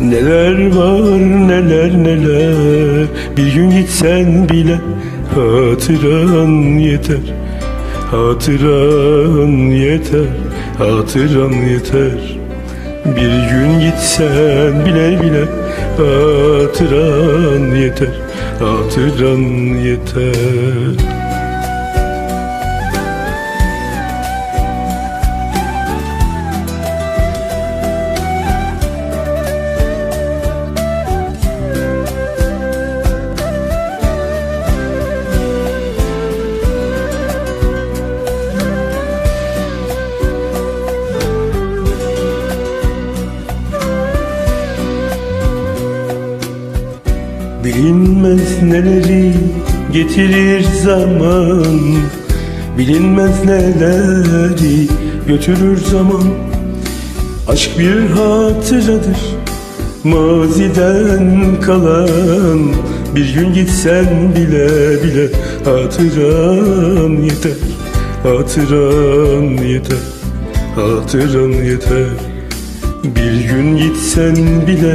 neler var neler neler? Bir gün gitsen bile hatıran yeter. Hatıran yeter, hatıran yeter. Bir gün gitsen bile bile hatıran yeter, hatıran yeter. Bilinmez neleri getirir zaman Bilinmez neleri götürür zaman. Aşk bir hatıradır maziden kalan. Bir gün gitsen bile bile hatıran yeter Hatıran yeter, hatıran yeter. Bir gün gitsen bile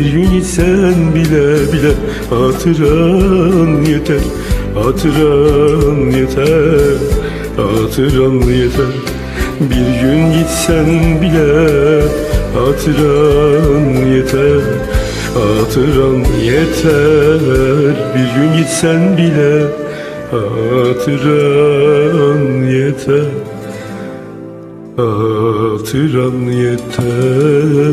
Gitsen bile bile Hatıran yeter Hatıran yeter Hatıran yeter. Bir gün gitsen bile Hatıran yeter Hatıran yeter. Bir gün gitsen bile Hatıran yeter Hatıran yeter